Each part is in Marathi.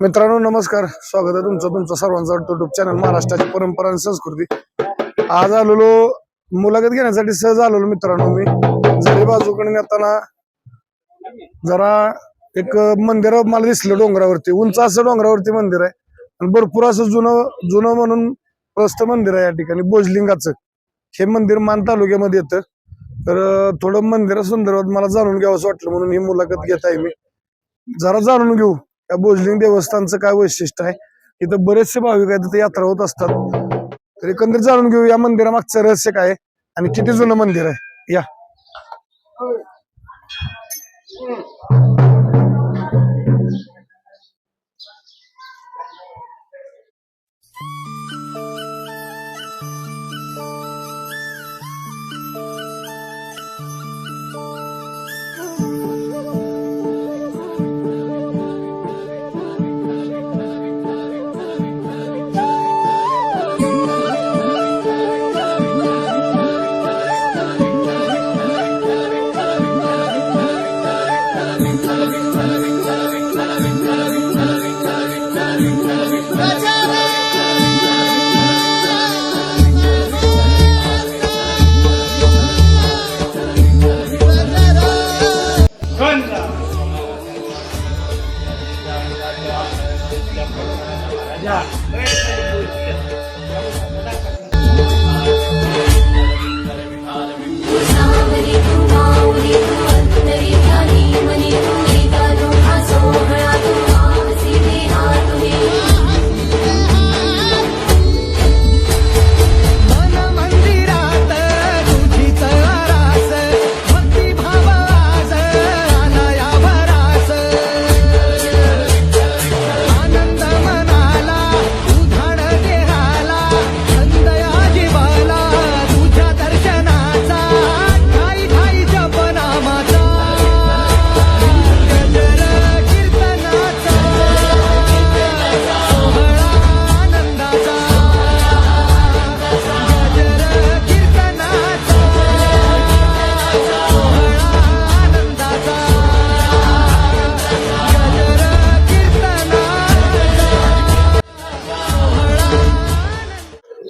मित्रांनो नमस्कार. स्वागत आहे तुमचं तुमचं सर्वांचा युट्यूब चॅनल महाराष्ट्राची परंपरा आणि संस्कृती. आज आलेलो मुलाखत घेण्यासाठी सहज आलेलो मित्रांनो मी. जरी बाजूकडे येताना जरा एक मंदिर मला दिसलं डोंगरावरती. उंच असं डोंगरावरती मंदिर आहे. आणि भरपूर असं जुनं जुनं म्हणून प्रस्त मंदिर आहे या ठिकाणी भोजलिंगाचं. हे मंदिर मान तालुक्यामध्ये येतं. तर थोडं मंदिरा संदर्भात मला जाणून घ्यावंसं वाटलं म्हणून ही मुलाखत घेत आहे मी. जरा जाणून घेऊ. या भोजलिंग देवस्थानचं काय वैशिष्ट्य आहे? इथं बरेचसे भाविक आहेत तिथे यात्रा होत असतात. तर एकंदरीत जाणून घेऊ या मंदिरामागचं रहस्य काय आणि किती जुनं मंदिर आहे? या.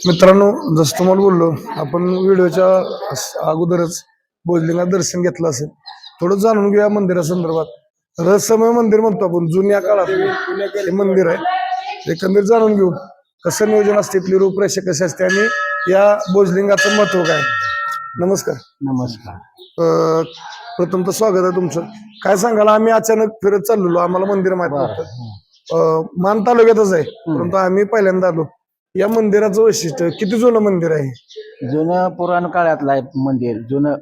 मित्रांनो जसं तुम्हाला बोललो आपण व्हिडिओच्या अगोदरच भोजलिंगात दर्शन घेतलं असेल. थोडं जाणून घेऊया मंदिरासंदर्भात रहस्यमय मंदिर म्हणतो आपण जुन्या काळात हे मंदिर आहे. एकंदरीत जाणून घेऊ कसं नियोजन असते इथली रूपरेषा कशी असते आणि या भोजलिंगाचं महत्त्व काय? नमस्कार. नमस्कार. अं, प्रथम तर स्वागत आहे तुमचं. काय सांगाल आम्ही अचानक फिरत चाललेलो आम्हाला मंदिर माहीत नव्हतं. मान तालुक्यातच आहे परंतु आम्ही पहिल्यांदा आलो. या मंदिराचं वैशिष्ट्य किती जुनं मंदिर आहे? जुनं पुराण काळातलं आहे मंदिर जुनं.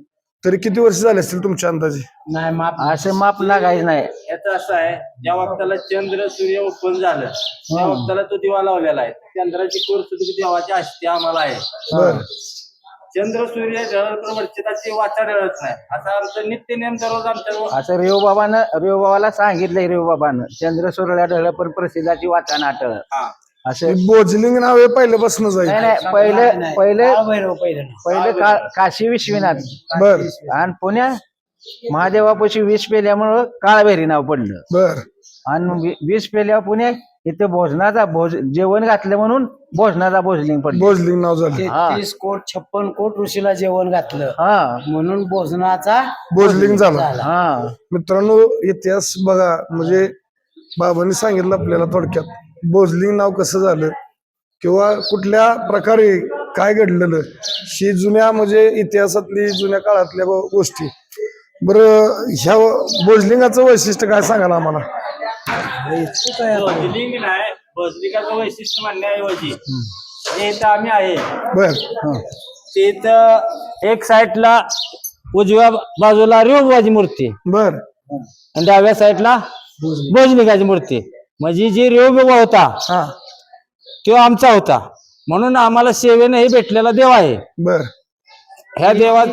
तरी किती वर्ष झाले असतील तुमच्या अंदाजे? नाही माप असं माप लागायचं नाही. याचं असं आहे ज्या वक्ताला चंद्र सूर्य उत्पन्न झालं त्या वक्ताला तो दिवा लावलेला आहे. चंद्राची परिस्थिती देवाची असते आम्हाला आहे. बर. चंद्र सूर्य जळ वर्षिताची वाचा डळत नाही. असा आमचा नित्य नेम दररोज आमच्या असं रेव बाबानं रेव बाबाला सांगितलंय रेव बाबानं चंद्र सूर्याला ढळ पण प्रसिद्धाची वाचा नाटळ हा. असं बोजलिंग नाव हे पहिल्यापासूनच नाही आहे नाही पहिले पहिले? पहिले का- काशी विश्वनाथ. बर. आणि पुण्या महादेवापाशी विष पेल्यामुळं काळभैरी नाव पडलं. बर. आणि वि- विष पेल्यावर पुणे इथे भोजनाचा भोज जेवण घातलं म्हणून भोजनाचा भोजलिंग पडलं. बोजलिंग नाव झालं. हा. तीस कोट छप्पन कोट ऋषीला जेवण घातलं. हा. म्हणून भोजनाचा बोजलिंग झालं. हा. मित्रांनो इतिहास बघा. म्हणजे बाबांनी सांगितलं आपल्याला थोडक्यात. बोजलिंग नाव कसं झालं? किंवा कुठल्या प्रकारे काय घडलेलं? ही जुन्या म्हणजे इतिहासातली जुन्या काळातल्या गोष्टी. बरं ह्या बोजलिंगाचं वैशिष्ट्य काय सांगाल आम्हाला? भजलिंग नाही भजलिंगाचं वैशिष्ट्य म्हणण्याऐवजी इथं आम्ही आहे. बर ते इथं एक साईडला उजव्या बाजूला रेवबाची मूर्ती. बर. आणि डाव्या साईडला भोजलिंगाची मूर्ती. म्हणजे जी रेव बाबा होता हा. तो आमचा होता. म्हणून आम्हाला सेवेनं हे भेटलेला देव आहे. बर. ह्या देवात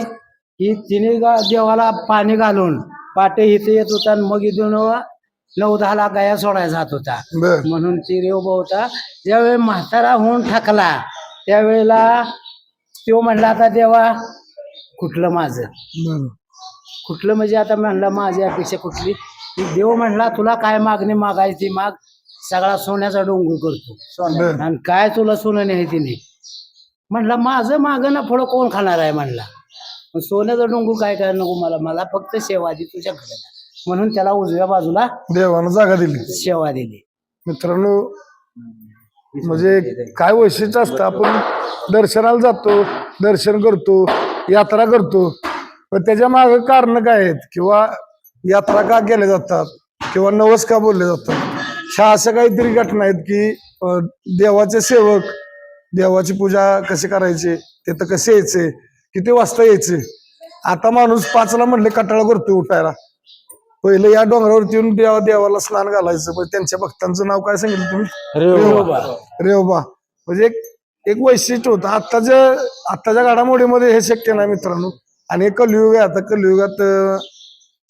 ही तिने गा- देवाला पाणी घालून पाटे इथे येत होता आणि मग इथून नऊ दहाला गाया सोडायला जात होता. बर. म्हणून ती रेवबा होता. ज्यावेळी म्हातारा होऊन ठाकला त्यावेळेला तो म्हणला आता देवा कुठलं माझं? बर. कुठलं म्हणजे आता म्हणला माझी अपेक्षा कुठली? देव म्हणला तुला काय मागणी मागायची? माग सगळा सोन्याचा डोंगर करतो. आणि काय तुला सोनं नाही? तिने म्हणला माझं मागं ना पुढं कोण खाणार आहे? म्हणला. सोन्याचा डोंगर काय काय नको मला? मला फक्त सेवा दे तुझ्याकडे म्हणून त्याला उजव्या बाजूला देवानं जागा दिली. सेवा दिली. मित्रांनो म्हणजे काय वैशिष्ट्य असतं आपण दर्शनाला जातो दर्शन करतो यात्रा करतो. पण त्याच्यामागे कारण काय आहेत? किंवा यात्रा का केल्या जातात किंवा नवस का बोलले जातात? ह्या अशा काहीतरी घटना आहेत की देवाचे सेवक देवाची पूजा कशी करायची तिथं कसे यायचे किती वाजता यायचे? आता माणूस पाचला म्हणले कटाळा करतो उठायला. पहिले या डोंगरावरती येऊन देवा देवाला स्नान घालायचं पण त्यांच्या भक्तांचं नाव काय सांगितलं तुम्ही? रेवबा. रेवबा. म्हणजे एक एक वैशिष्ट्य होतं. आत्ताच्या आत्ताच्या घडामोडीमध्ये हे शक्य नाही मित्रांनो. आणि कलियुग आहे. आता कलियुगात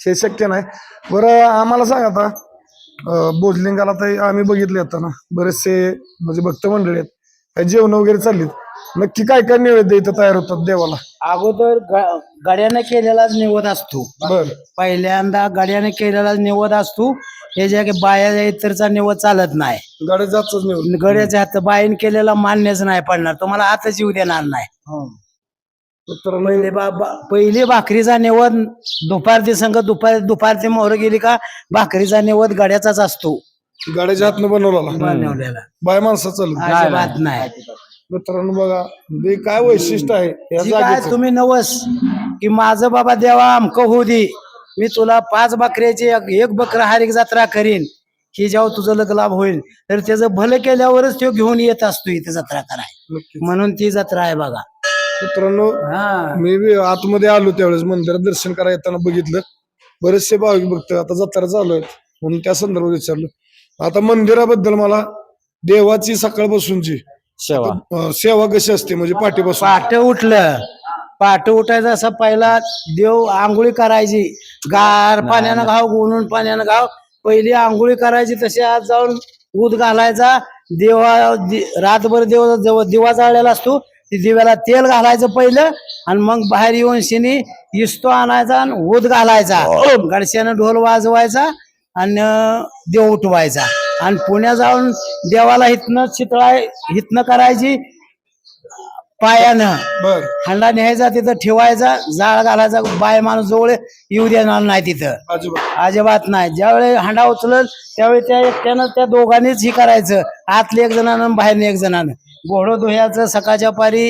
हे शक्य नाही. बरं आम्हाला सांग आता अं, बोजलिंगाला तर आम्ही बघितले आता ना बरेचसे म्हणजे भक्त मंडळी आहेत काही जेवण वगैरे चाललीत. नक्की काय काय नैवेद्य इथं तयार होतात देवाला? अगोदर गड्याने केलेलाच निवद असतो. बर. पहिल्यांदा गड्याने केलेलाच निवद असतो. हे जे काही बाया इतरचा निवद चालत नाही. गाड्या जातच नाही गड्याच्या हात बाईन केलेला मान्यच नाही पडणार. तुम्हाला हातच येऊ देणार नाही. पहिले बा पहिली भाकरीचा निवद दुपारची संघ दुपार दुपारची मोहर गेली का भाकरीचा निवद गड्याचाच असतो. गाड्याच्या हातनं बनवला बनवलेला. बाय माणसा चालू. अजिबात नाही. मित्रांनो बघा हे काय वैशिष्ट्य आहे? या जी काय जागेचं. तुम्ही नवस की माझं बाबा देवा अमकं होऊ दे. मी तुला पाच बकऱ्याची एक- एक बकरा हारिक जत्रा करीन. की जेव्हा तुझं लग लाभ होईल तर त्याचं भलं केल्यावरच तो घेऊन येत असतो इथे जत्रा कराय नक्की. म्हणून ती जत्रा आहे बघा. मित्रांनो हा. मी बी आतमध्ये आलो त्यावेळेस मंदिरात दर्शन करायला येताना बघितलं. बरेचसे भाविक भक्त आता जत्रा चालू आहेत म्हणून त्या संदर्भात विचारलं. आता मंदिराबद्दल मला देवाची सकाळपासूनची सेवा. अं, सेवा कशी असते? म्हणजे पाठीपासून पहाटे उठलं. पहाटे उठायचं असं पहिला देव आंघोळी करायची. गार पाण्यानं घाव गुणून पाण्यानं घाव. पहिली आंघोळी करायची तशी आज जाऊन ऊद घालायचा. देवा दि- रातभर देव देव- दिवा जाळलेला असतो. ती दिव्याला तेल घालायचं पहिलं आणि मग बाहेर येऊन शिनी इस्तो आणायचा आणि ऊद घालायचा. गडशानं ढोल वाजवायचा आणि देव उठवायचा. आणि पुण्या जाऊन देवाला हितनं चितळाय हितनं करायची पायानं. बर. हंडा न्यायचा तिथं ठेवायचा जाळ घालायचा बाय माणूस जवळ येऊ देणार नाही तिथं. अजिबात. अजिबात नाही. ज्यावेळी हंडा उचलल त्यावेळी त्या एकट्यानं त्या दोघांनीच ही करायचं. आतले एक जणानं आणि बाहेरने एक जणानं. घोडं धुयाचं सकाळच्या पारी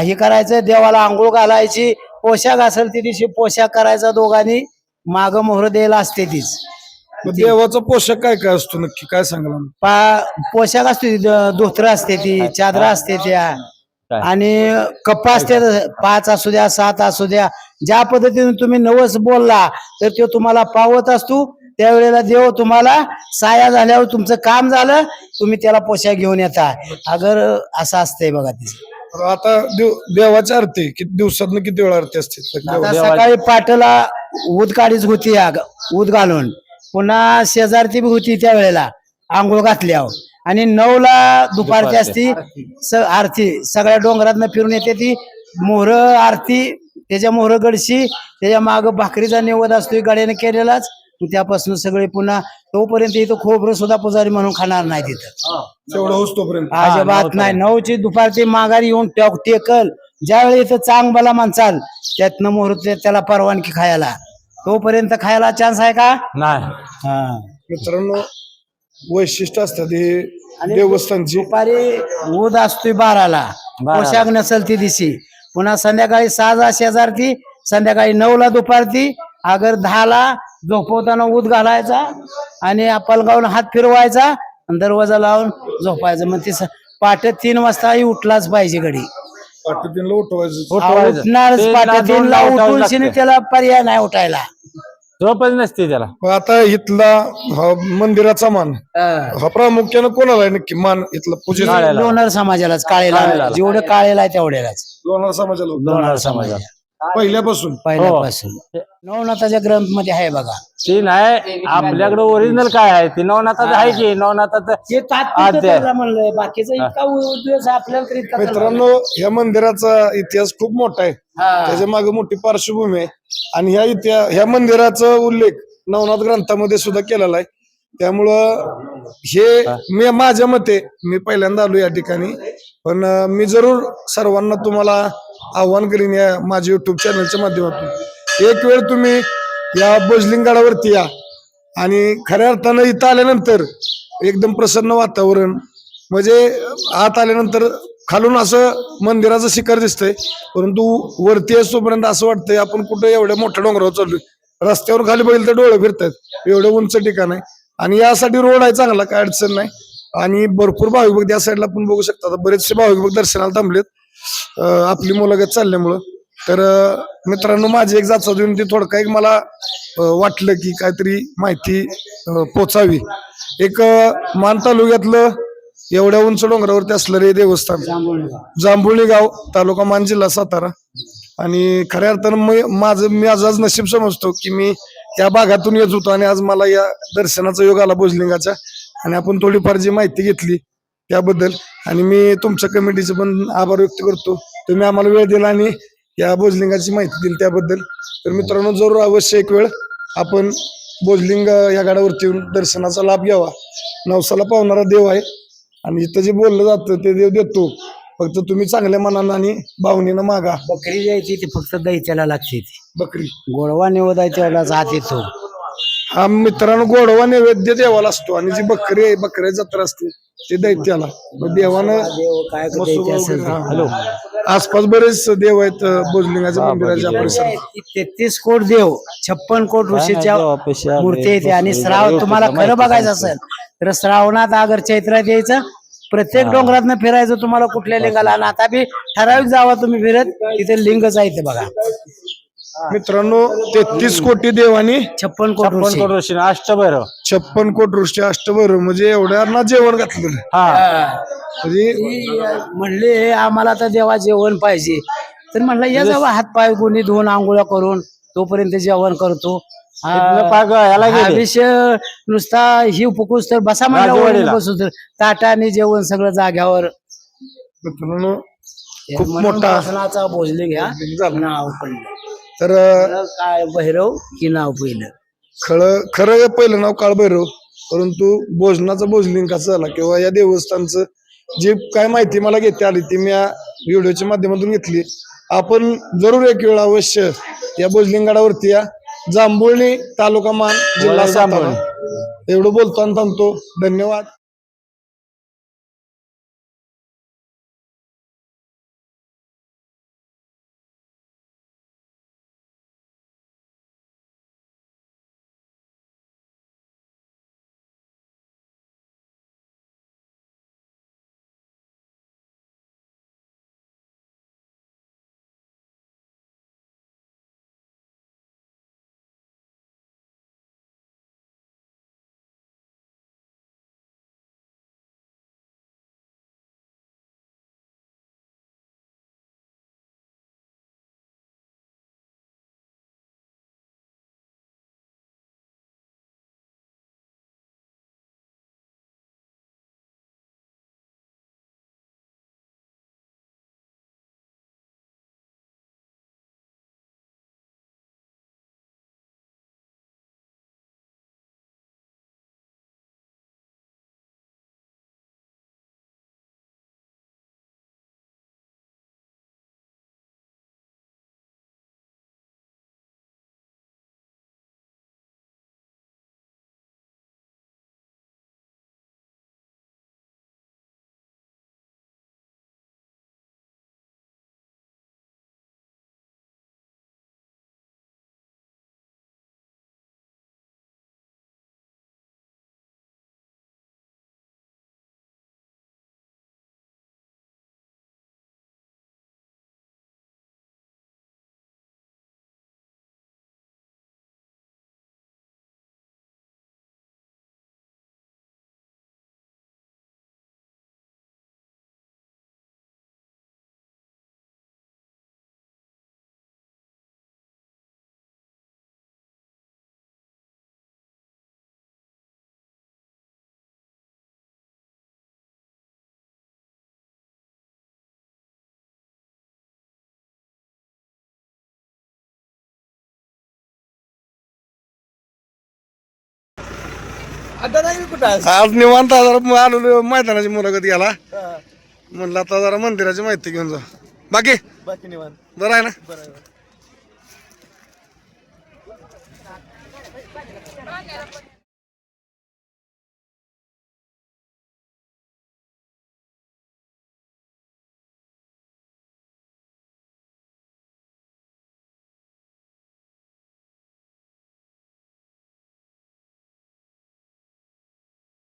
हे करायचं देवाला आंघोळ घालायची पोशाख असेल ती दिवशी पोशाख करायचा दोघांनी माग मोहर द्यायला असते तीच. मग देवाचा पोशाख काय काय असतो नक्की? काय सांगाल पा पोशाख असतो ती, द- धोतर असते ती चादरा असते त्या? आणि कप्पा असते पाच असू द्या सात असू द्या ज्या पद्धतीने तुम्ही नवस बोलला तर तो तुम्हाला पावत असतो त्यावेळेला देव तुम्हाला साया झाल्यावर तुमचं काम झालं तुम्ही त्याला पोशाख घेऊन येता. अगर असं असतंय बघा तिचं आता देव- देवाची आरती किती दिवसात किती वेळा आरती असते? आता सकाळी पाटला ऊद काढीच होती आग- ऊद घालून. पुन्हा शेजारती बी होती त्या वेळेला आंघोळ घातल्यावर. आणि नऊला दुपारची असती स आरती. सगळ्या डोंगरातनं फिरून येते ती. मोहर आरती त्याच्या मोहर गडशी त्याच्या माग भाकरीचा निवद असतो गाड्याने केलेलाच. त्यापासून सगळे पुन्हा तोपर्यंत इथं खोबरं सुद्धा पुजारी म्हणून खाणार नाही तिथं तेवढं होस तोपर्यंत. अजिबात नाही. नऊची दुपारची माघारी येऊन टेक- टेकल. ज्यावेळी इथं चांग बला म्हणचाल त्यातनं मुहूर्त त्याला परवानगी खायला. तोपर्यंत खायला चान्स आहे का? नाही. हा. मित्रांनो वैशिष्ट्य असतात हे आणि देवस्थानची. दुपारी ऊद असतोय बाराला. बाराला. पोशाख नसल ती दिशी. पुन्हा संध्याकाळी सहा शेजारती संध्याकाळी नऊला दुपारती अगर दहाला झोपवताना ऊद घालायचा आणि अपलगावून हात फिरवायचा आणि दरवाजा लावून झोपायचं. मग ती पहाटे तीन वाजताही उठलाच पाहिजे घडी पाठीतीनला उठवायचं. उठून. शिनी त्याला पर्याय नाही उठायला. झोपच नसते त्याला. आता इथला हा मंदिराचा मान. हा. प्रामुख्यानं कोणाला आहे नक्की मान इथला काळ्याला. लोणार समाजालाच काळेला. जेवढं काळेला आहे तेवढ्यालाच. लोणार समाजाला. लोणार समाजाला. पहिल्यापासून. पहिल्यापासून. नवनाथाच्या ग्रंथमध्ये आहे बघा. ती नाही आपल्याकडे ओरिजिनल काय आहे? ती नवनाथात आहे की? हे. त्याला म्हणलंय. बाकीचा इतका आपल्याला तरी इतका मित्रांनो या मंदिराचा इतिहास खूप मोठा आहे. हा. त्याच्यामागे मोठी पार्श्वभूमी आहे. आणि ह्या इतिहास ह्या मंदिराचा उल्लेख नवनाथ ग्रंथामध्ये सुद्धा केलेला आहे. त्यामुळं हे मी माझ्या मते मी पहिल्यांदा आलो या ठिकाणी. पण मी जरूर सर्वांना तुम्हाला आव्हान करीन या माझ्या युट्यूब चॅनलच्या माध्यमातून. एक वेळ तुम्ही या बोजलिंगाडावरती या आणि खऱ्या अर्थानं इथं आल्यानंतर एकदम प्रसन्न वातावरण म्हणजे आत आल्यानंतर खालून असं मंदिराचं शिखर दिसतंय परंतु वरती असतोपर्यंत असं वाटतंय आपण कुठं एवढ्या मोठ्या डोंगरावर चाललोय. रस्त्यावर खाली बघितलं तर डोळे फिरतात एवढं उंच ठिकाण आहे. आणि यासाठी रोड आहे चांगला काय अडचण नाही. आणि भरपूर भाविक भक्त या साईडला पण बघू शकता बरेचसे भाविक भक्त दर्शनाला थांबलेत. आपली मुलाखत चालल्यामुळं. तर मित्रांनो माझी एक जाचा देऊन ती थोडका एक मला वाटलं की काहीतरी माहिती पोचावी. एक मान तालुक्यातलं एवढ्या उंच डोंगरावरती असलं रे देवस्थान जांभुळी गाव तालुका मान जिल्हा सातारा. आणि खऱ्या अर्थानं माझं मी आज आज नशीब समजतो की मी या भागातून येत होतो आणि आज मला या दर्शनाचा योग आला भोजलिंगाचा. आणि आपण थोडीफार जी माहिती घेतली त्याबद्दल आणि मी तुमच्या कमिटीचे पण आभार व्यक्त करतो. तुम्ही आम्हाला वेळ दिला आणि या भोजलिंगाची माहिती दिली त्याबद्दल. तर मित्रांनो जरूर अवश्य एक वेळ आपण भोजलिंग या गडावरती येऊन दर्शनाचा लाभ घ्यावा. नवसाला पावणारा देव आहे. आणि इथं जे बोललं जातं ते देव देतो. फक्त तुम्ही चांगल्या मनानं आणि भावनेनं मागा. बकरी द्यायची ती फक्त दैत्याला लागते ती. बकरी. गोडवा निवदाय तेवढाच हात येतो. हा मित्रांनो गोडवा नैवेद्य देवाला असतो. आणि जी बकरी आहे बकऱ्या जत्रा असते ते दैत्याला मग देवानं देव काय मसुबा दैत्य असेल वगैरे, ते. हा. आसपास बरेच देव आहेत भोजलिंगाच्या मंदिराच्या परिसरात. तेहतीस कोट देव छप्पन कोट ऋषीच्या मूर्ती येते आणि श्राव तुम्हाला खरं बघायचं असेल तर श्रावणात अगर चैत्रात यायचं प्रत्येक डोंगरात फिरायचं तुम्हाला कुठल्या लिंगाला. आणि आता बी ठराविक जावा तुम्ही फिरत तिथे लिंगच आहे ते बघा. मित्रांनो तेहतीस कोटी देव आणि छप्पन कोट ऋषी अष्टभैरव. छप्पन कोट ऋषी अष्टभर म्हणजे एवढ्यांना जेवण घातलेलं. हा. म्हणजे ती म्हणले हे आम्हाला तर देवा जेवण पाहिजे. तर म्हणलं या जावा हात पाय गुणी धुवून आंघोळ्या करून तोपर्यंत जेवण करतो. इथनं पाक याला गेले. नुसता ही फुकूस तर बसा राजवाडीला. तर. ताटाने जेवण सगळं जाग्यावर. मित्रांनो खूप मोठा भोजले घ्या. झाला. नाव पडलं. तर काय भैरव की नाव पहिलं? खरं खरं पहिलं नाव काळभैरव परंतु भोजनाचा भोजलिंग कसा झाला किंवा या देवस्थानचं जे काय माहिती मला घेता आली ती मी या व्हिडिओच्या माध्यमातून घेतली. आपण जरूर एक वेळ अवश्य या भोजलिंगाडावरती या जांभुळणी तालुका मान जिल्हा एवढं बोलतो आणि थांबतो. धन्यवाद. आता नाही कुठं आज? निवांत जरा. आलेलो मैदानाची मुलाखत घ्यायला. म्हणलं आता जरा मंदिराची माहिती घेऊन जा बाकी? बाकी निवांत. बरं आहे ना? बरोबर